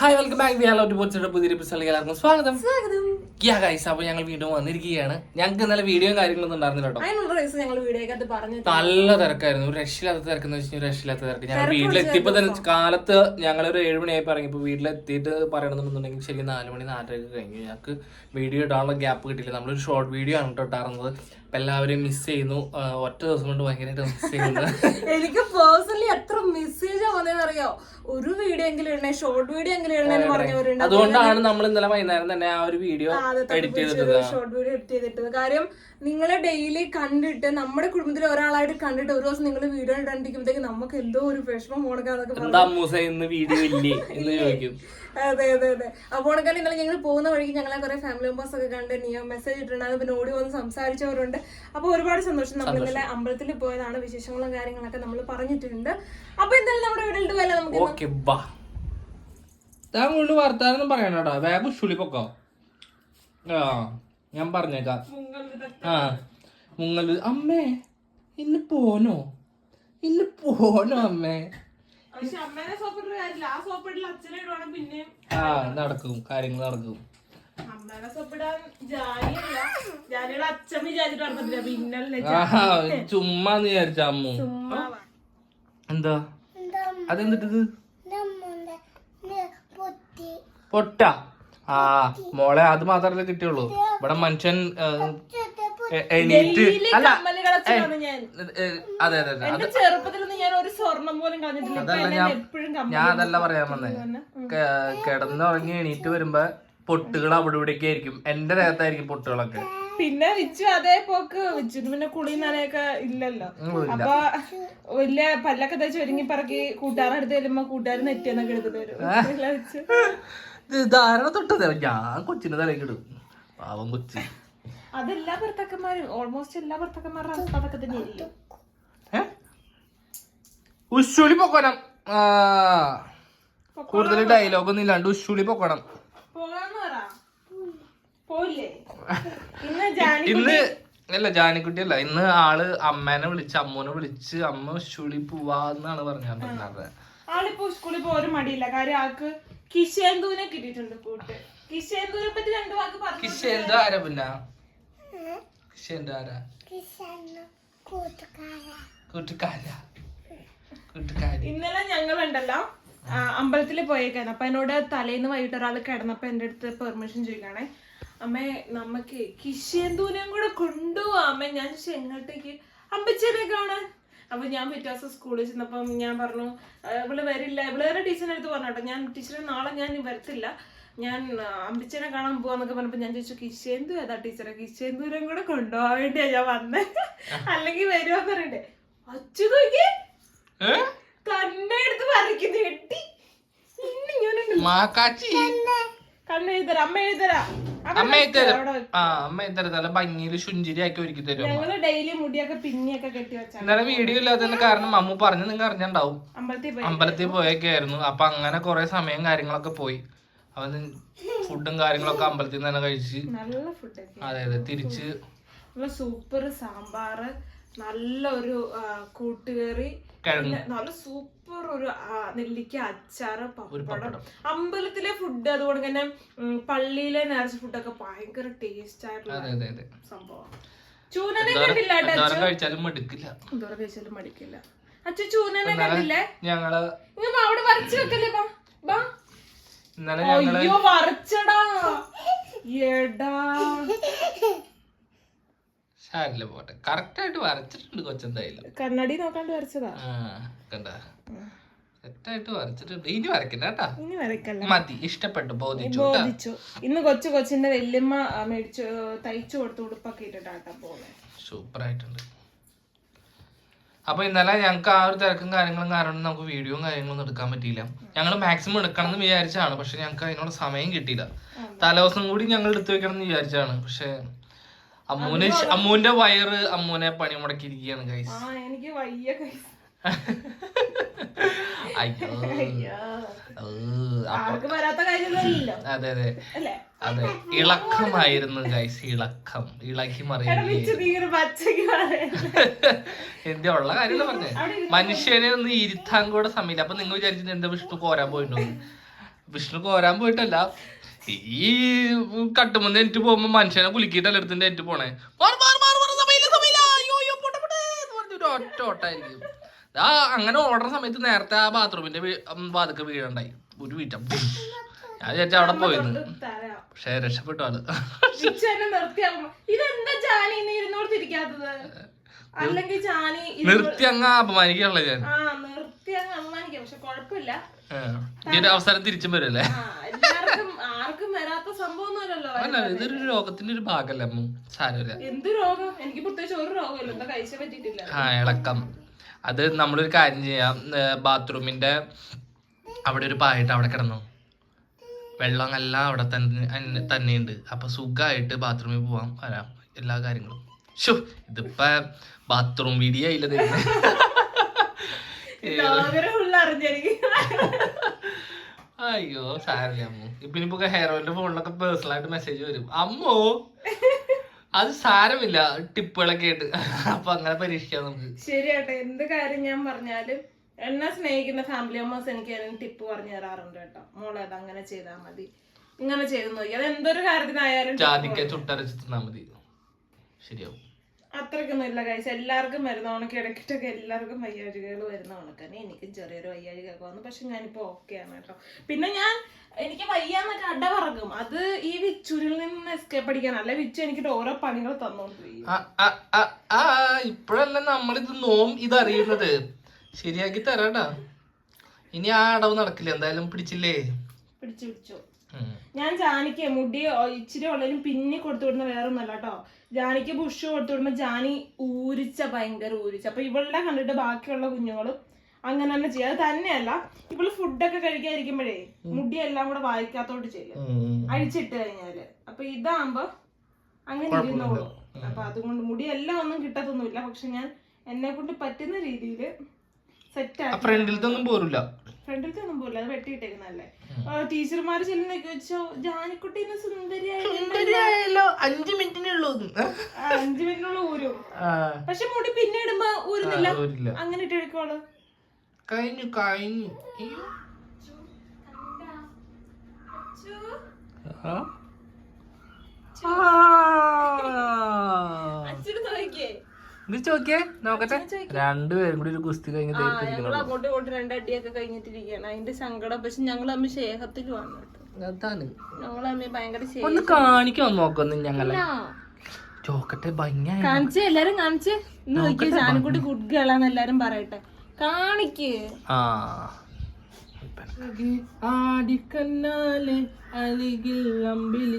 Hi welcome back വിയാലോ പോച്ചിയുടെ പുതിയ എപ്പിസോഡിൽ എല്ലാവർക്കും സ്വാഗതം. സ്വാഗതം. യാ ഗൈസ് അപ്പോൾ ഞങ്ങൾ വീണ്ടും വന്നിരിക്കുകയാണ്. ഞങ്ങൾക്ക് ഇന്നലെ വീഡിയോയും കാര്യങ്ങളൊന്നും ഉണ്ടായിരുന്നില്ല കേട്ടോ. പറഞ്ഞു നല്ല തിരക്കായിരുന്നു. ഒരു രക്ഷയില്ലാത്ത തിരക്കെന്ന് വെച്ചാൽ രക്ഷയില്ലാത്ത തിരക്ക്. ഞങ്ങൾ വീട്ടിലെത്തിയപ്പോൾ തന്നെ കാലത്ത് ഞങ്ങൾ ഒരു ഏഴ് മണിയായി ഇറങ്ങിയപ്പോൾ വീട്ടിലെത്തിയിട്ട് പറയണമെന്നുണ്ടെങ്കിൽ ശരി നാല് മണി നാലരയൊക്കെ കഴിഞ്ഞു. ഞങ്ങൾക്ക് വീഡിയോ ഇടാനുള്ള ഗ്യാപ്പ് കിട്ടിയില്ല. നമ്മളൊരു ഷോർട്ട് വീഡിയോ ആണ് കേട്ടോ ഇട്ടാറുന്നത്. അപ്പം എല്ലാവരെയും മിസ് ചെയ്യുന്നു ഒറ്റ ദിവസം കൊണ്ട് ഭയങ്കരമായിട്ട് മിസ് ചെയ്യുന്നു. എനിക്ക് പേഴ്സണലി എത്ര മെസ്സേജ് വന്നതെന്നറിയോ ഒരു വീഡിയോ എങ്കിലും ഇടണേ ഷോർട്ട് വീഡിയോ എങ്കിലും ഇടണേന്ന് പറഞ്ഞവരുണ്ട്. അതുകൊണ്ടാണ് നമ്മൾ ഇന്നലെ വൈകുന്നേരം തന്നെ ആ ഒരു വീഡിയോ എഡിറ്റ് ചെയ്തിട്ടത് ഷോർട്ട് വീഡിയോ എഡിറ്റ് ചെയ്തിട്ടത്. കാര്യം നിങ്ങളെ ഡെയിലി കണ്ടിട്ട് നമ്മുടെ കുടുംബത്തിൽ ഒരാളായിട്ട് കണ്ടിട്ട് ഒരു ദിവസം നിങ്ങൾ വീഡിയോ ഇടാണ്ടിരിക്കുമ്പോഴത്തേക്ക് നമുക്ക് എന്തോ ഒരു വിഷമം ഇന്ന് വീഡിയോ ഇല്ലേ? എന്ന് ചോദിക്കും. അതെ അതെ അതെ. അപ്പോൾ ഉണക്കാൻ ഇന്നലെ ഞങ്ങൾ പോകുന്ന വഴിക്ക് ഞങ്ങളെ കുറെ ഫാമിലി മെമ്പേഴ്സ് ഒക്കെ കണ്ട് നിയോ മെസ്സേജ് ഇട്ടിട്ടുണ്ടായിരുന്നു പിന്നെ ഓടി വന്ന് സംസാരിച്ചവരുണ്ട്. അപ്പോൾ ഒരുപാട് സന്തോഷം. നമ്മൾ ഇന്നലെ അമ്പലത്തിൽ പോയതാണ്. വിശേഷങ്ങളും കാര്യങ്ങളൊക്കെ നമ്മൾ പറഞ്ഞിട്ടുണ്ട്. അപ്പൊ എന്തായാലും നമ്മുടെ വീട്ടിൽ പോയാലോ നമുക്ക് ഓക്കെ ബാ താൻ കൊണ്ട് വർത്താനം പറയണോടാ. വേഗം ഉഷുളി പൊക്കോ. ആ ഞാൻ പറഞ്ഞേക്കാം. ആ മുങ്ങൽ അമ്മേ ഇന്ന് പോനോ ഇന്ന് പോനോ അമ്മേ? പക്ഷെ അമ്മേനെ സോപ്പിട്ട് കാര്യമില്ല. ആ സോപ്പിട്ടിൽ അച്ഛനെ ഇടുവാണെങ്കിൽ പിന്നെ ആ നടക്കും. കാര്യങ്ങൾ നടക്കും. അമ്മേനെ സോപ്പിടാൻ ജാനിയല്ല ജാനിയുടെ അച്ഛൻ വിചാരിച്ചിട്ട് നടന്നിട്ടില്ല. പിന്നല്ലേ ആ ചുമ്മാന്ന് വിചാരിച്ച അമ്മു. എന്താ? അതെന്തിട്ടത്? പൊട്ട. ആ മോളെ അത് മാത്രല്ലേ കിട്ടിയുള്ളൂ. ഇവിടെ മനുഷ്യൻ എണീറ്റ്. അല്ല അതെ അതെ അതെ എന്റെ ചെറുപ്പത്തിലൊന്നും ഞാൻ ഒരു സ്വർണം പോലും കളഞ്ഞിട്ടില്ല. എപ്പോഴും ഞാൻ അതല്ല പറയാൻ വന്നേ. കിടന്നുറങ്ങി എണീറ്റ് വരുമ്പോ പൊട്ടുകൾ അവിടെ ഇവിടെയൊക്കെ ആയിരിക്കും. എന്റെ ദേഹത്തായിരിക്കും പൊട്ടുകളൊക്കെ. പിന്നെ വിച്ചു അതേ പോക്ക്. വിച്ചിട്ട് പിന്നെ കുളി നനയൊക്കെ ഇല്ലല്ലോ. അപ്പൊ വലിയ പല്ലൊക്കെ തേച്ച് ഒരുങ്ങി പറക്കി കൂട്ടുകാരെടുത്ത് വരുമ്പോ കൂട്ടുകാർ നെറ്റിയെന്നൊക്കെ എടുത്തിട്ട് വരും. ധാരണ തൊട്ടത്. ഞാൻ കൊച്ചിന് തലയ്ക്ക് ഇടും. പാവം കൊച്ചി. അതെല്ലാ ഭർത്താക്കന്മാരും ഓൾമോസ്റ്റ് എല്ലാ ഭർത്താക്കന്മാരുടെ അവസ്ഥ അതൊക്കെ തന്നെ ആയിരിക്കും ഏ ഉശുളി പൊക്കണം. ആ. കൂടുതൽ ഡയലോഗ് ഒന്നും ഇല്ലാണ്ട് ഉശുളി പൊക്കണം. ഇന്ന് അല്ല ജാനിക്കുട്ടി അല്ല. ഇന്ന് ആൾ അമ്മേനെ വിളിച്ച് അമ്മൂനെ വിളിച്ച് അമ്മ ഉശുളി പോവാന്നാണ് പറഞ്ഞത്. ആളിപ്പോ സ്കൂളിൽ പോ ഒരു മടിയില്ല. കാര്യം ആൾക്ക് കിഷേന്ദുവിനെ കിട്ടിയിട്ടുണ്ട് കൂട്ട്. കിഷേന്ദുവിനെ പറ്റി രണ്ടു വാക്ക് പറഞ്ഞു കിഷേന്ദു ആരാ പിന്നെ? കിഷേന്ദു ആരാ? കൂട്ടുകാരാ. കൂട്ടുകാരി. ഇന്നലെ ഞങ്ങളുണ്ടല്ലോ ഉണ്ടല്ലോ അമ്പലത്തിൽ പോയേക്കാണ് അപ്പൊ എന്നോട് തലേന്ന് വൈകിട്ട് ഒരാൾ കിടന്നപ്പോ എന്റെ അടുത്ത് പെർമിഷൻ ചോദിക്കണേ അമ്മേ നമുക്ക് കിഷേന്തൂനെയും കൂടെ കൊണ്ടുപോവാ. അമ്മ ഞാൻ ചെങ്ങട്ടേക്ക് എങ്ങോട്ടേക്ക്? അമ്പച്ചനെ കാണാൻ. അപ്പൊ ഞാൻ പിറ്റേ ദിവസം സ്കൂളിൽ ചെന്നപ്പം ഞാൻ പറഞ്ഞു "ആ, ഇവൾ വരില്ല. ഇവൾ വേറെ ടീച്ചറിന്റെ അടുത്ത് കേട്ടോ. ഞാൻ ടീച്ചറെ നാളെ ഞാൻ വരത്തില്ല. ഞാൻ അമ്പിച്ചനെ കാണാൻ പോവാന്നൊക്കെ പറഞ്ഞപ്പോ ഞാൻ ചോദിച്ചു കിഷേന്ദു ഏതാ ടീച്ചറെ? കിശേന്ദൂരം കൂടെ കൊണ്ടുപോകാൻ വേണ്ടിയാ ഞാൻ വന്നേ. അല്ലെങ്കിൽ വരുവാന്ന് പറയണ്ടേ? അച്ചു നോക്കിയേ. എട്ടി മാക്കാച്ചി. കണ്ണ്. എഴുതരാ അമ്മ എഴുതരാ. അമ്മ. ആ അമ്മ തരും നല്ല ഭംഗിയിൽ ശുഞ്ചിരി ആക്കി ഒരുക്കി തരും ഞങ്ങൾ ഡെയിലി മുടിയൊക്കെ പിന്നിയൊക്കെ കെട്ടി ഇന്നലെ വീഡിയോ ഇല്ലാത്തതിന്റെ കാരണം അമ്മു പറഞ്ഞു നിങ്ങൾ അറിഞ്ഞിണ്ടാവും അമ്പലത്തിൽ പോയൊക്കെയായിരുന്നു അമ്പലത്തിൽ പോയൊക്കെ ആയിരുന്നു. അപ്പൊ അങ്ങനെ കുറെ സമയം കാര്യങ്ങളൊക്കെ പോയി. അവൻ ഫുഡും കാര്യങ്ങളൊക്കെ അമ്പലത്തിൽ നിന്ന് തന്നെ കഴിച്ച് നല്ല ഫുഡ് അതെ അതെ തിരിച്ച് സൂപ്പർ സാമ്പാറ് നല്ല ഒരു കൂട്ടുകറി. നല്ല സൂപ്പർ ഒരു നെല്ലിക്ക അച്ചാറ് പപ്പടം. അമ്പലത്തിലെ ഫുഡ് അതുകൊണ്ട് തന്നെ പള്ളിയിലെ നേർച്ച ഫുഡൊക്കെ ഭയങ്കര ടേസ്റ്റ് ആയിട്ടുള്ള സംഭവം ചൂനനെ കണ്ടില്ല കഴിച്ചാലും മടുക്കില്ല. എന്തോരം കഴിച്ചാലും മടിക്കില്ല. അച്ഛ ചൂനനെ കണ്ടില്ലേ? ഞങ്ങൾ അവിടെ വരച്ചു വെക്കല്ലേ ബാ അയ്യോ വരച്ചടാ. എടാ. ഷാരില്ല പോട്ടെ. കറക്റ്റ് ആയിട്ട് വരച്ചിട്ടുണ്ട് കൊച്ചെന്തായാലും കണ്ണടി നോക്കാണ്ട് വരച്ചതാ. ആ കണ്ട. സെറ്റായിട്ട് വരച്ചിട്ടുണ്ട്. ഇനി വരക്കണ്ട കേട്ടാ. ഇനി വരക്കല്ല മതി. ഇഷ്ടപ്പെട്ടു. ബോധിച്ചു ബോധിച്ചു. ഇന്ന് കൊച്ചു കൊച്ചിന്റെ വല്യമ്മ ആ, മേടിച്ചു തയ്ച്ചു കൊടുത്ത് ഉടുപ്പൊക്കെ ഇട്ടിട്ടാട്ടാ പോകുന്നത് സൂപ്പർ ആയിട്ടുണ്ട് അപ്പൊ ഇന്നലെ ഞങ്ങൾക്ക് ആ ഒരു തിരക്കും കാര്യങ്ങളും കാരണം നമുക്ക് വീഡിയോയും കാര്യങ്ങളൊന്നും എടുക്കാൻ പറ്റിയില്ല. ഞങ്ങൾ മാക്സിമം എടുക്കണം എന്ന് വിചാരിച്ചാണ് പക്ഷെ ഞങ്ങൾക്ക് അതിനുള്ള സമയം കിട്ടിയില്ല. തലേദിവസം കൂടി ഞങ്ങൾ എടുത്തു വെക്കണം എന്ന് വിചാരിച്ചാണ് പക്ഷെ അമ്മൂന് ശ- അമ്മൂന്റെ വയറ് അമ്മൂനെ പണി മുടക്കിയിരിക്കുകയാണ് ഗൈസ് ആ എനിക്ക് വയ്യ കൈ അയ്യോ. അയ്യോ. ഓ, അപ്പൊ ആർക്കും വരാത്ത കാര്യമൊന്നുമില്ലല്ലോ അതെ അതെ. അല്ലേ? അതെ. ഇളക്കമായിരുന്നു ഗൈസ് ഇളക്കം. ഇളക്കി എടാ മറിയുകയും മിച്ചു നീ. എന്റെ ഉള്ള കാര്യം പറഞ്ഞേ? മനുഷ്യനെ ഒന്ന് ഇരുത്താൻ കൂടെ സമയമില്ല. അപ്പൊ നിങ്ങൾ വിചാരിച്ചിട്ട് എന്താ വിഷ്ണു പോരാൻ പോയിട്ടുണ്ടോ? വിഷ്ണു കോരാൻ പോയിട്ടല്ല. ഈ കട്ടുമെന്ന് എനിക്ക് പോകുമ്പോ മനുഷ്യനെ കുലുക്കിയിട്ടല്ല എടുത്തിന്റെ എനിക്ക് പോണേ. ഒറ്റ ഓട്ടായിരിക്കും. ആ അങ്ങനെ ഓടുന്ന സമയത്ത് നേരത്തെ ആ ബാത്റൂമിന്റെ വാതൊക്കെ വീഴണ്ടായി. ഒരു വീറ്റം ഞാൻ വിചാരിച്ച അവിടെ പോയിരുന്നു പക്ഷെ രക്ഷപ്പെട്ടു അത്. നിർത്തി അങ്ങ് അപമാനിക്കാനുള്ള ഞാൻ. നിർത്തി അങ്ങ് അമ്മാനിക്കാം പക്ഷെ കുഴപ്പമില്ല. ഇതിന്റെ അവസരം തിരിച്ചും വരുമല്ലേ ആ എല്ലാവർക്കും ആർക്കും വരാത്ത സംഭവമൊന്നുമല്ലല്ലോ അല്ല ഇതൊരു രോഗത്തിന്റെ ഒരു ഭാഗമല്ല അമ്മ? സാരമില്ല. എന്ത് രോഗം? എനിക്ക് പ്രത്യേകിച്ച് ഒരു രോഗമില്ല എന്താ കഴിച്ച പറ്റിയിട്ടില്ല. ആ ഇളക്കം. അത് നമ്മളൊരു കാര്യം ചെയ്യാം. ബാത്റൂമിന്റെ അവിടെ ഒരു പായിട്ട് അവിടെ കിടന്നു. വെള്ളം എല്ലാം അവിടെ തന്നെ തന്നെയുണ്ട്. അപ്പൊ സുഖമായിട്ട് ബാത്റൂമിൽ പോവാം വരാം. എല്ലാ കാര്യങ്ങളും. ഷോ ഇതിപ്പോ ബാത്റൂം വീഡിയോ അറിഞ്ഞെനിക്ക് അയ്യോ സാരി അമ്മു. ഇപ്പൊ ഇനിയിപ്പോ ഹെയർ ഫോണിലൊക്കെ പേഴ്സണൽ ആയിട്ട് മെസ്സേജ് വരും. അമ്മോ അത് സാരമില്ല. ടിപ്പുകളൊക്കെ ആയിട്ട്. അപ്പൊ അങ്ങനെ പരീക്ഷിക്കാം നമുക്ക്. ശരിയാട്ടെ എന്ത് കാര്യം ഞാൻ പറഞ്ഞാലും എന്നെ സ്നേഹിക്കുന്ന ഫാമിലി അമ്മസ് എനിക്ക് ടിപ്പ് പറഞ്ഞു തരാറുണ്ട് കേട്ടോ. മോളെ അത് അങ്ങനെ ചെയ്താൽ മതി. ഇങ്ങനെ ചെയ്ത് നോക്കി. അത് എന്തൊരു കാര്യത്തിനായാലും ചുട്ടരച്ച് തിന്നാ മതി. ശരിയാവും. അത്രയ്ക്കൊന്നും ഇല്ല കഴിച്ച എല്ലാവർക്കും വരുന്ന ഉണക്ക് ഇടയ്ക്കിട്ടൊക്കെ എല്ലാവർക്കും വയ്യാഴികകൾ വരുന്ന ഉണക്കാണ് എനിക്കും ചെറിയൊരു വയ്യാഴികയൊക്കെ വന്നു. പക്ഷെ ഞാനിപ്പോൾ ഓക്കെ ആണ് കേട്ടോ. പിന്നെ ഞാൻ എനിക്ക് വയ്യാന്നൊക്കെ അടവറക്കും അത് ഈ വിച്ചുരിൽ നിന്ന് എസ്കേപ്പ് അടിക്കാൻ അല്ല വിച്ചു എനിക്ക് ഓരോ പണികൾ തന്നോണ്ട് ഇപ്പോഴല്ല നമ്മളിത് നോം ഇതറിയുന്നത്? ശരിയാക്കി തരാട്ടാ. ഇനി ആ അടവ് നടക്കില്ല. എന്തായാലും പിടിച്ചില്ലേ? പിടിച്ചു പിടിച്ചു. ഞാൻ ജാനിക്ക് മുടി ഇച്ചിരി ഉള്ളതിനും പിന്നെ കൊടുത്തു വിടുന്ന വേറെ ഒന്നല്ല കേട്ടോ. ജാനിക്ക് ബുഷ് കൊടുത്തു വിടുമ്പോ ജാനി ഊരിച്ച ഭയങ്കര ഊരിച്ച. അപ്പൊ ഇവളുടെ കണ്ടിട്ട് ബാക്കിയുള്ള കുഞ്ഞുങ്ങളും അങ്ങനെ തന്നെ ചെയ്യും. അത് തന്നെയല്ല ഇവൾ ഫുഡൊക്കെ കഴിക്കാതിരിക്കുമ്പോഴേ മുടി എല്ലാം കൂടെ വായിക്കാത്തോട്ട് ചെയ്യും. അഴിച്ചിട്ട് കഴിഞ്ഞാൽ. അപ്പൊ ഇതാകുമ്പോ അങ്ങനെ ഇരുന്നോളൂ. അപ്പൊ അതുകൊണ്ട് മുടി എല്ലാം ഒന്നും കിട്ടത്തൊന്നുമില്ല. പക്ഷെ ഞാൻ എന്നെ കൊണ്ട് പറ്റുന്ന രീതിയിൽ സെറ്റ് ആ ആക്കി ഫ്രണ്ടിലത്തെ പോരില്ല ഫ്രണ്ടിലത്തെ ഒന്നും പോലില്ല അത് വെട്ടിയിട്ടേക്കുന്നല്ലേ ടീച്ചർമാർ ചെല്ലുന്നൊക്കെ വെച്ചോ ജാനിക്കുട്ടി സുന്ദരിയായല്ലോ? സുന്ദരിയായി അഞ്ചു മിനിറ്റിനുള്ള അഞ്ചു മിനിറ്റിനുള്ള ഊരും. പക്ഷെ മുടി പിന്നെ ഇടുമ്പോ ഊരുന്നില്ല? അങ്ങനെ ഇട്ടെടുക്കോളൂ കഴിഞ്ഞു കഴിഞ്ഞു? അച്ഛന് നോക്കിയേ ഇത് ചോക്കിയേ നോക്കട്ടെ. രണ്ടുപേരും കൂടി ഒരു കുസ്തി കഴിഞ്ഞ് അങ്ങോട്ട് ഇങ്ങോട്ടും രണ്ടടിയൊക്കെ കഴിഞ്ഞിട്ടിരിക്കുകയാണ്. അതിന്റെ സങ്കടം. പക്ഷെ ഞങ്ങൾ അമ്മ കേട്ടോ അതാണ്. ഞങ്ങൾ തമ്മിൽ ഭയങ്കര ഒന്ന് കാണിക്കാൻ നോക്കുന്നു ഞങ്ങളെ. ചോക്കട്ടെ ഭംഗിയായി. കാണിച്ചേ എല്ലാരും കാണിച്ചേ. നോക്കിയ ചാനക്കുട്ടി ഗുഡ് ഗേളാന്ന് എല്ലാരും പറയട്ടെ. കാണിക്ക്. ആ. ആടിക്കന്നാലെ അരികിൽ അമ്പിളി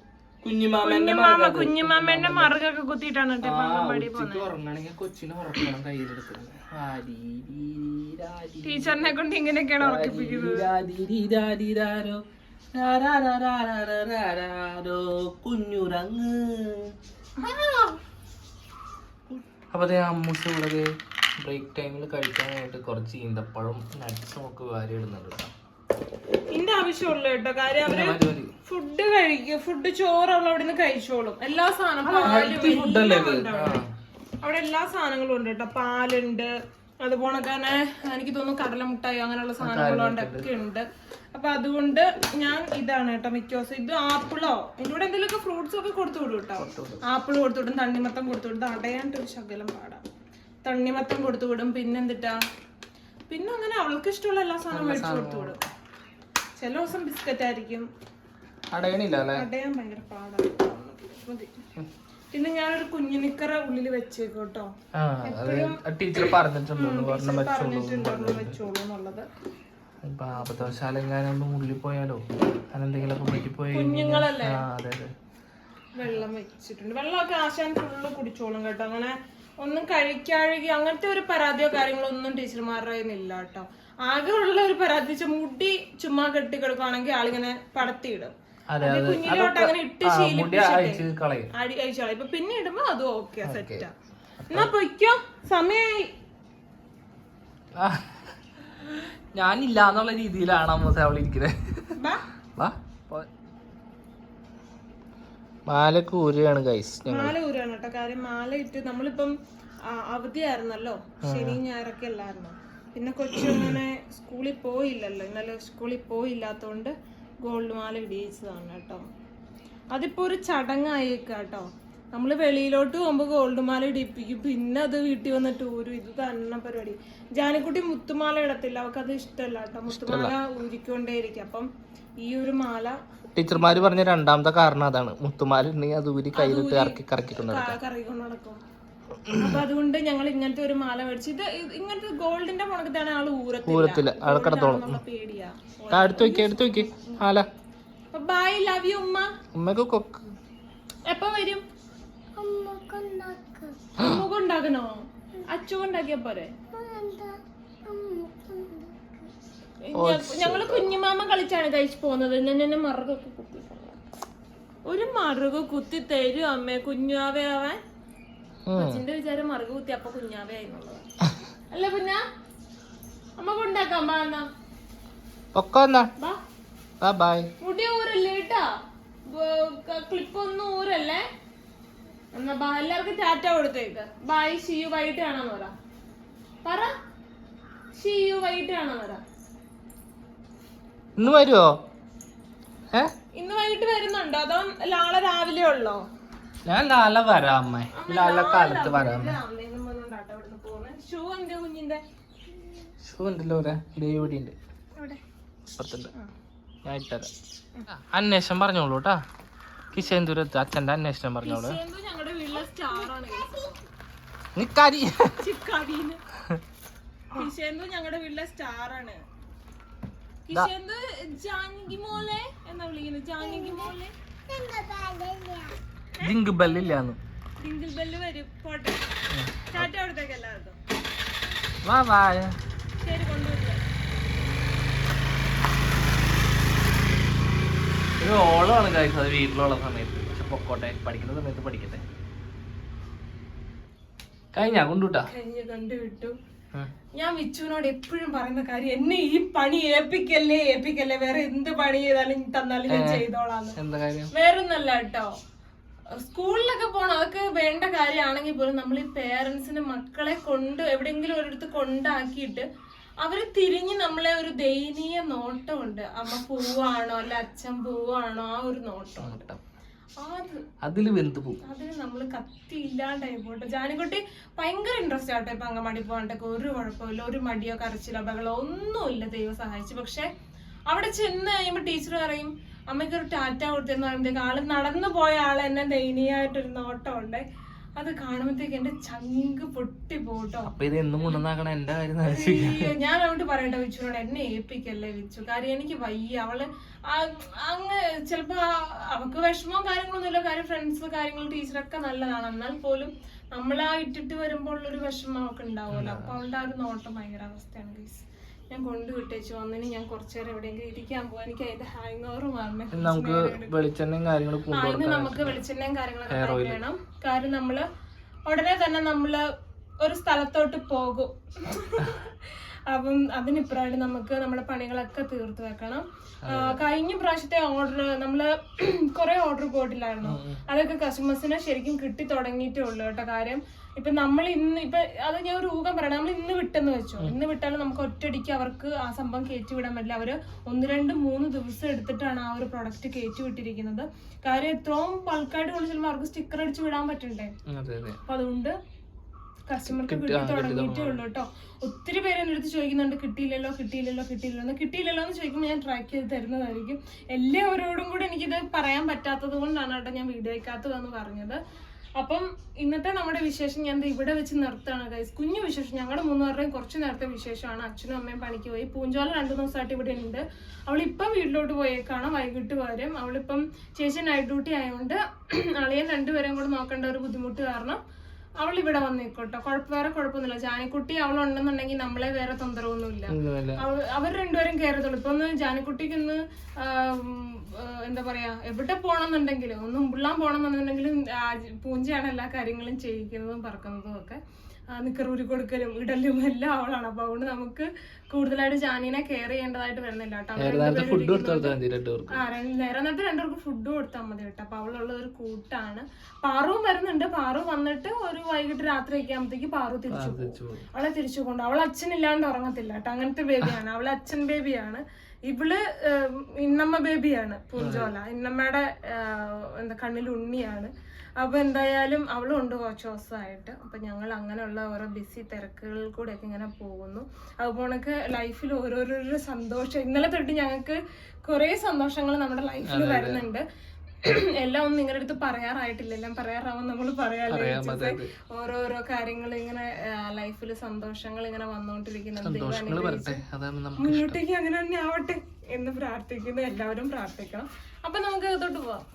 കുഞ്ഞുമാമ കുഞ്ഞുമാമന്റെ മറുകൊക്കെ കുത്തിയിട്ടാണ് കൊച്ചിനെ ഉറക്കണം കയ്യിലെടുക്കുന്നത്. ടീച്ചറിനെ കൊണ്ട് ഇങ്ങനെയൊക്കെയാണ് ഉറക്കിപ്പിക്കുന്നത്. കുഞ്ഞുറങ്ങ്. അപ്പൊ അതെ അമ്മൂസ് ഇവിടെ ബ്രേക്ക് ടൈമിൽ കഴിക്കാനായിട്ട് കുറച്ച് ഈന്തപ്പഴം നട്ട്സും ഒക്കെ വാരി ഇടുന്നുണ്ട് കേട്ടോ. ഇതിന്റെ ആവശ്യമുള്ളൂ കേട്ടോ. കാര്യം അവർ ഫുഡ് കഴിക്കും ഫുഡ് ചോറ് അവൾ അവിടെ നിന്ന് കഴിച്ചോളും. എല്ലാ സാധനങ്ങളും അവിടെ. എല്ലാ സാധനങ്ങളും ഉണ്ട് കേട്ടോ. പാലുണ്ട്. അതുപോലെ തന്നെ എനിക്ക് തോന്നുന്നു കടലമുട്ടായി അങ്ങനെയുള്ള സാധനങ്ങളും ഒക്കെ ഉണ്ട്. അപ്പൊ അതുകൊണ്ട് ഞാൻ ഇതാണ് കേട്ടോ മിക്ക ദിവസം ഇത് ആപ്പിളോ? ഇതിലൂടെ എന്തെങ്കിലുമൊക്കെ ഫ്രൂട്ട്സ് ഒക്കെ കൊടുത്തു വിടും കേട്ടോ. ആപ്പിൾ കൊടുത്തു വിടും തണ്ണിമത്തം കൊടുത്തു വിടും. അടയാണ്ട് ഒരു ശകലം പാടാം. തണ്ണിമത്തം കൊടുത്തു വിടും. പിന്നെന്തിട്ടാ? പിന്നെ അങ്ങനെ അവൾക്ക് ഇഷ്ടമുള്ള എല്ലാ സാധനവും മേടിച്ചു കൊടുത്തു വിടും. ചില ദിവസം ബിസ്ക്കറ്റ് ആയിരിക്കും. അടയണില്ല അല്ലേ? അടയാൻ ഭയങ്കര പാടാണ്. പിന്നെ ഞാനൊരു കുഞ്ഞു നിക്കറ ഉള്ളിൽ വെച്ചേക്കോട്ടോ ടീച്ചർ പറഞ്ഞിട്ടുണ്ടോ? വെച്ചോളൂ എന്നുള്ളത്. ഇപ്പൊ ആപത്തവശാല എങ്ങാനും ഉള്ളിൽ പോയാലോ അങ്ങനെ എന്തെങ്കിലുമൊക്കെ പറ്റിപ്പോയി കുഞ്ഞുങ്ങളല്ലേ? അതെ അതെ. വെള്ളം വെച്ചിട്ടുണ്ട്. വെള്ളമൊക്കെ ആശാൻ ഫുള്ള് കുടിച്ചോളും കേട്ടോ. അങ്ങനെ ഒന്നും കഴിക്കാഴുകി അങ്ങനത്തെ ഒരു പരാതിയോ കാര്യങ്ങളോ ഒന്നും ടീച്ചർമാരുടെ കയ്യിലില്ല കേട്ടോ ആകെ ഉള്ള ഒരു പരാതി മുടി ചുമ്മാ കെട്ടി കിടക്കുവാണെങ്കിൽ ആളിങ്ങനെ പടത്തിയിടും. കുഞ്ഞിലോട്ട് അങ്ങനെ ഇട്ട് ശീലിപ്പിച്ചിട്ടേ അടി അഴിച്ചോളാം ഇപ്പൊ പിന്നെ ഇടുമ്പോ അത് ഓക്കെ സെറ്റ് എന്നാ പൊയ്ക്കോ. സമയായി. ഞാനില്ല എന്നുള്ള രീതിയിലാണ് അമ്മ അവൾ ഇരിക്കുന്നത്. മാലക്ക് ഊരുകയാണ് ഗൈസ് മാല ഊരാണ് കേട്ടോ. കാര്യം മാല ഇട്ട് നമ്മളിപ്പം അവധിയായിരുന്നല്ലോ. ശനി ഞായറൊക്കെ അല്ലായിരുന്നു? പിന്നെ കൊച്ചു അങ്ങനെ സ്കൂളിൽ പോയില്ലല്ലോ. ഇന്നലെ സ്കൂളിൽ പോയില്ലാത്തതുകൊണ്ട് ഗോൾഡ് മാല ഇടിയിച്ചതാണ് കേട്ടോ. അതിപ്പോ ഒരു ചടങ്ങായേക്ക കേട്ടോ. നമ്മൾ വെളിയിലോട്ട് പോകുമ്പോ ഗോൾഡ് മാല ഇടിപ്പിക്കും. പിന്നെ അത് വീട്ടിൽ വന്നിട്ട് ഊരും. ഇത് തന്നെ പരിപാടി. ജാനിക്കുട്ടി മുത്തുമാല ഇടത്തില്ല. അവൾക്ക് അത് ഇഷ്ടമല്ല കേട്ടോ. മുത്തുമാല ഊരിക്കൊണ്ടേയിരിക്കും. അപ്പം ഈ ഒരു മാല ടീച്ചർമാര് പറഞ്ഞ രണ്ടാമത്തെ കാരണം അതാണ്. മുത്തുമാല ഉണ്ടെങ്കിൽ അത് ഊരി കയ്യിലിട്ട് നടക്കാം കറികൊണ്ട് നടക്കും. അപ്പൊ അതുകൊണ്ട് ഞങ്ങൾ ഇങ്ങനത്തെ ഒരു മാല മേടിച്ച് ഇത് ഇങ്ങനത്തെ ഗോൾഡിന്റെ മുണക്കത്താണ് ആൾ ഊരത്തില്ല. ഊരത്തില്ല. അവിടെ കിടത്തോളും എന്നുള്ള പേടിയാ. ആ, എടുത്ത് വെക്കേ എടുത്ത് വെക്കേ മാല. ബൈ ലവ് യു ഉമ്മ. ഉമ്മക്ക് കൊക്ക് എപ്പോ വരും? അമ്മയ്ക്ക് ഉണ്ടാക്കണോ? അച്ചു ഉണ്ടാക്കിയ പോരെ. ഞങ്ങൾ കുഞ്ഞുമാമ കളിച്ചാണ് കഴിച്ചു പോകുന്നത് ഞാൻ എന്നെ മറുകൊക്കെ കുത്തി. ഒരു മറുക കുത്തി തരും അമ്മേ. കുഞ്ഞാവേ ആവാൻ ഉം. അച്ഛന്റെ വിചാരം മറുക കുത്തി അപ്പൊ കുഞ്ഞാവേ ആയിരുന്നുള്ളത്. അല്ല കുഞ്ഞ അമ്മ ഉണ്ടാക്കാം ബാ എന്നാ. ഒക്കെ ബാ. ബൈ ബൈ മുടി ഊരല്ലേ കേട്ടാ? ക്ലിപ്പ് ഒന്നും ഊരല്ലേ? എന്നാ ബാ എല്ലാവർക്കും ടാറ്റ കൊടുത്തേക്ക്. ബായ് ഷിയു വൈകിട്ട് കാണാന്ന് പറ. പറ. ഷിയു വൈകിട്ട് കാണാന്ന് പറ. ഇന്ന് വരുമോ ഏ? ഇന്ന് വൈകിട്ട് വരുന്നുണ്ടോ? അതോ നാളെ രാവിലെ ഉള്ളോ? ഞാൻ നാളെ വരാം അമ്മ. നാളെ കാലത്ത് വരാം ഷൂ എന്റെ കുഞ്ഞിന്റെ? ഷൂ ഉണ്ടല്ലോ ഇവിടെ. ദേ ഇവിടെ ഉണ്ട്. ഞാൻ ഇട്ടുതരാം ആ, അന്വേഷണം പറഞ്ഞോളൂ കേട്ടാ കിശേന്ദൂരത്ത് അച്ഛന്റെ അന്വേഷണം പറഞ്ഞോളൂ. നിക്കാരി. ഞങ്ങളുടെ വീട്ടിലെ ജാനകി മോളെ എന്നാ വിളിക്കുന്നത് ജാനകി മോളെ? ജിങ്ക് ബെല്ലില്ലാന്ന്. ബെല്ല് വരും. പോട്ടെ. ടാറ്റ അവിടത്തേക്ക് എല്ലാവർക്കും വാ വാ. ശരി ഒരു ഓളമാണ് അത് വീട്ടിലുള്ള സമയത്ത്. പക്ഷെ പൊക്കോട്ടെ പഠിക്കുന്ന സമയത്ത് പഠിക്കട്ടെ. കഴിഞ്ഞ കൊണ്ടുവിട്ടാ? കഴിഞ്ഞ് കണ്ടുവിട്ടു. ഞാൻ വിച്ചുവിനോട് എപ്പോഴും പറയുന്ന കാര്യം എന്നെ ഈ പണി ഏൽപ്പിക്കല്ലേ ഏൽപ്പിക്കല്ലേ? വേറെ എന്ത് പണി ചെയ്താലും തന്നാലും ഞാൻ ചെയ്തോളാം വേറൊന്നല്ല കേട്ടോ. സ്കൂളിലൊക്കെ പോകണം അതൊക്കെ വേണ്ട കാര്യമാണെങ്കിൽ പോലും നമ്മൾ ഈ പേരൻസിന് മക്കളെ കൊണ്ട് എവിടെയെങ്കിലും ഒരിടത്ത് കൊണ്ടാക്കിയിട്ട് അവർ തിരിഞ്ഞ് നമ്മളെ ഒരു ദയനീയ നോട്ടമുണ്ട്. അമ്മ പോവാണോ അല്ല അച്ഛൻ പോവാണോ ആ ഒരു നോട്ടമുണ്ട് അത് അതിൽ വെന്ത് പോകും അതിൽ നമ്മൾ കത്തി ഇല്ലാണ്ടായി പോട്ടെ ജാനിക്കുട്ടി ഭയങ്കര ഇൻട്രസ്റ്റ് ആട്ടെ ഇപ്പൊ അങ്കമാടി പോകാണ്ടൊക്കെ. ഒരു കുഴപ്പമില്ല. ഒരു മടിയോ കരച്ചിലോ ബഹളോ ഒന്നുമില്ല ദൈവം സഹായിച്ചു. പക്ഷെ അവിടെ ചെന്ന് കഴിയുമ്പോ ടീച്ചർ പറയും അമ്മയ്ക്ക് ഒരു ടാറ്റ കൊടുത്തെന്ന് പറയുമ്പോഴത്തേക്ക് ആൾ നടന്നു പോയ ആൾ എന്നെ ദയനീയമായിട്ടൊരു നോട്ടമുണ്ട്. അത് കാണുമ്പോഴത്തേക്ക് എന്റെ ചങ്ക് പൊട്ടി പോട്ടോ. അപ്പൊ ഇത് എന്നും കൊണ്ടുവന്നാക്കണ എന്റെ കാര്യം ഞാൻ അങ്ങോട്ട് പറയട്ടെ വിച്ചുനോട് എന്നെ ഏൽപ്പിക്കല്ലേ വിച്ചു? കാര്യം എനിക്ക് വയ്യ. അവൾ അങ്ങ് ചിലപ്പോ അവക്ക് വിഷമവും കാര്യങ്ങളൊന്നുമില്ല കാര്യം ഫ്രണ്ട്സ് കാര്യങ്ങൾ ടീച്ചറൊക്കെ നല്ലതാണ്. എന്നാൽ പോലും നമ്മളാ ഇട്ടിട്ട് വരുമ്പോൾ ഒരു വിഷമം അവൾക്ക് ഉണ്ടാവുമല്ലോ അപ്പൊ അവളുടെ ആ ഒരു നോട്ടം ഭയങ്കര അവസ്ഥയാണ് ഗൈസ് ഞാൻ കൊണ്ടുവിട്ടേച്ചു വന്നിന് ഞാൻ കുറച്ചു നേരം എവിടെയെങ്കിലും ഇരിക്കാൻ പോവാ. എനിക്ക് അതിന്റെ ഹാങ് ഓവർ മാറണം നമുക്ക് വെളിച്ചെണ്ണയും കാര്യങ്ങളും ആ, ഇന്ന് നമുക്ക് വെളിച്ചെണ്ണയും കാര്യങ്ങളൊക്കെ വേണം. കാര്യം നമ്മൾ ഉടനെ തന്നെ നമ്മൾ ഒരു സ്ഥലത്തോട്ട് പോകും. അപ്പം അതിനിപ്പറായിട്ട് നമുക്ക് നമ്മുടെ പണികളൊക്കെ തീർത്തു വെക്കണം. കഴിഞ്ഞ പ്രാവശ്യത്തെ ഓർഡർ നമ്മൾ കുറെ ഓർഡർ പോയിട്ടില്ലായിരുന്നു? അതൊക്കെ കസ്റ്റമേഴ്സിനെ ശരിക്കും കിട്ടി തുടങ്ങിയിട്ടേ ഉള്ളൂ കേട്ടോ കാര്യം. ഇപ്പൊ നമ്മൾ ഇന്ന് ഇപ്പൊ അത് ഞാൻ ഒരു ഊഹം പറയണം. നമ്മൾ ഇന്ന് വിട്ടെന്ന് വെച്ചു? ഇന്ന് വിട്ടാലും നമുക്ക് ഒറ്റയടിക്ക് അവർക്ക് ആ സംഭവം കയറ്റി വിടാൻ പറ്റില്ല. അവർ ഒന്ന് രണ്ട് മൂന്ന് ദിവസം എടുത്തിട്ടാണ് ആ ഒരു പ്രൊഡക്റ്റ് കയറ്റി വിട്ടിരിക്കുന്നത് കാര്യം എത്രയും ബൾക്കായിട്ട് കൊണ്ട് ചെല്ലുമ്പോൾ അവർക്ക് സ്റ്റിക്കർ അടിച്ച് വിടാൻ പറ്റണ്ടേ? അപ്പൊ അതുകൊണ്ട് കസ്റ്റമർക്ക് കിട്ടി തുടങ്ങിയിട്ടേ ഉള്ളൂ കേട്ടോ. ഒത്തിരി പേര് എന്റെ അടുത്ത് ചോദിക്കുന്നുണ്ട് കിട്ടിയില്ലല്ലോ കിട്ടിയില്ലല്ലോ കിട്ടിയില്ലല്ലോ കിട്ടിയില്ലല്ലോ എന്ന് ചോദിക്കുമ്പോൾ ഞാൻ ട്രാക്ക് ചെയ്ത് തരുന്നതായിരിക്കും. എല്ലാവരോടും കൂടെ എനിക്കിത് പറയാൻ പറ്റാത്തത് കൊണ്ടാണ് കേട്ടോ ഞാൻ വീഡിയോയ്ക്കകത്ത് വന്ന് പറഞ്ഞത്. അപ്പം ഇന്നത്തെ നമ്മുടെ വിശേഷം ഞാൻ ഇവിടെ വെച്ച് നിർത്താണ് ഗൈസ് കുഞ്ഞു വിശേഷം. ഞങ്ങളുടെ മൂന്നുപേരുടെയും കുറച്ച് നേരത്തെ വിശേഷമാണ്. അച്ഛനും അമ്മയും പണിക്ക് പോയി. പൂഞ്ചോല രണ്ടു ദിവസമായിട്ട് ഇവിടെ ഉണ്ട്. അവളിപ്പം വീട്ടിലോട്ട് പോയേക്കാണ് വൈകിട്ട് വരും അവളിപ്പം ചേച്ചി നൈറ്റ് ഡ്യൂട്ടി ആയതുകൊണ്ട് അളിയൻ രണ്ടുപേരെയും കൂടെ നോക്കേണ്ട ഒരു ബുദ്ധിമുട്ട് കാരണം അവൾ ഇവിടെ വന്നിക്കോട്ടെ. കുഴപ്പ വേറെ കുഴപ്പമൊന്നുമില്ല. ജാനിക്കുട്ടി അവൾ ഉണ്ടെന്നുണ്ടെങ്കിൽ നമ്മളെ വേറെ തൊന്തരവൊന്നുമില്ല. അവർ രണ്ടുപേരും കയറത്തുള്ളൂ. ഇപ്പൊ ഒന്ന് ജാനിക്കുട്ടിക്ക് ഒന്ന് എന്താ പറയാ എവിടെ പോണെന്നുണ്ടെങ്കിലും ഒന്ന് ഉള്ളാൻ പോണെന്നുണ്ടെങ്കിലും എന്നുണ്ടെങ്കിലും പൂഞ്ചയാണ് എല്ലാ കാര്യങ്ങളും ചെയ്യിക്കുന്നതും പറക്കുന്നതും ഒക്കെ. നിക്കറൂരി കൊടുക്കലും ഇടലും എല്ലാം അവളാണ്. അപ്പൊ അതുകൊണ്ട് നമുക്ക് കൂടുതലായിട്ട് ജാനീനെ കെയർ ചെയ്യേണ്ടതായിട്ട് വരുന്നില്ല കേട്ടോ. ആ നേരെ നേരത്തെ രണ്ടുപേർക്ക് ഫുഡ് കൊടുത്താൽ മതി കേട്ടോ. അപ്പൊ അവളുള്ള ഒരു കൂട്ടാണ്. പാറുവും വരുന്നുണ്ട്. പാറു വന്നിട്ട് ഒരു വൈകിട്ട് രാത്രി ഒക്കെ ആകുമ്പോഴത്തേക്ക് പാറു തിരിച്ചു. അവളെ തിരിച്ചു കൊണ്ടു അവൾ അച്ഛനില്ലാണ്ട് ഉറങ്ങത്തില്ല കേട്ടോ. അങ്ങനത്തെ ബേബിയാണ് അവളെ അച്ഛൻ ബേബിയാണ് ഇവൾ ഇന്നമ്മ ബേബിയാണ് പൂഞ്ചോല. ഇന്നമ്മയുടെ എന്താ കണ്ണിൽ ഉണ്ണിയാണ്. അപ്പൊ എന്തായാലും അവളും ഉണ്ട് കുറച്ച് ദിവസമായിട്ട്. അപ്പൊ ഞങ്ങൾ അങ്ങനെയുള്ള ഓരോ ബിസി തിരക്കുകളിൽ കൂടെ ഒക്കെ ഇങ്ങനെ പോകുന്നു. അതുപോണക്ക് ലൈഫിൽ ഓരോരോ സന്തോഷം. ഇന്നലെ തൊട്ട് ഞങ്ങൾക്ക് കുറെ സന്തോഷങ്ങൾ നമ്മുടെ ലൈഫിൽ വരുന്നുണ്ട്. എല്ലാം ഒന്നും നിങ്ങളുടെ അടുത്ത് പറയാറായിട്ടില്ല. എല്ലാം പറയാറാവും നമ്മൾ പറയാറില്ല. ഓരോരോ കാര്യങ്ങൾ ഇങ്ങനെ ലൈഫിൽ സന്തോഷങ്ങൾ ഇങ്ങനെ വന്നുകൊണ്ടിരിക്കുന്നത് മുന്നോട്ടേക്ക് അങ്ങനെ തന്നെ ആവട്ടെ എന്ന് പ്രാർത്ഥിക്കുന്നു. എല്ലാവരും പ്രാർത്ഥിക്കണം. അപ്പൊ നമുക്ക് അതോട്ട് പോവാം.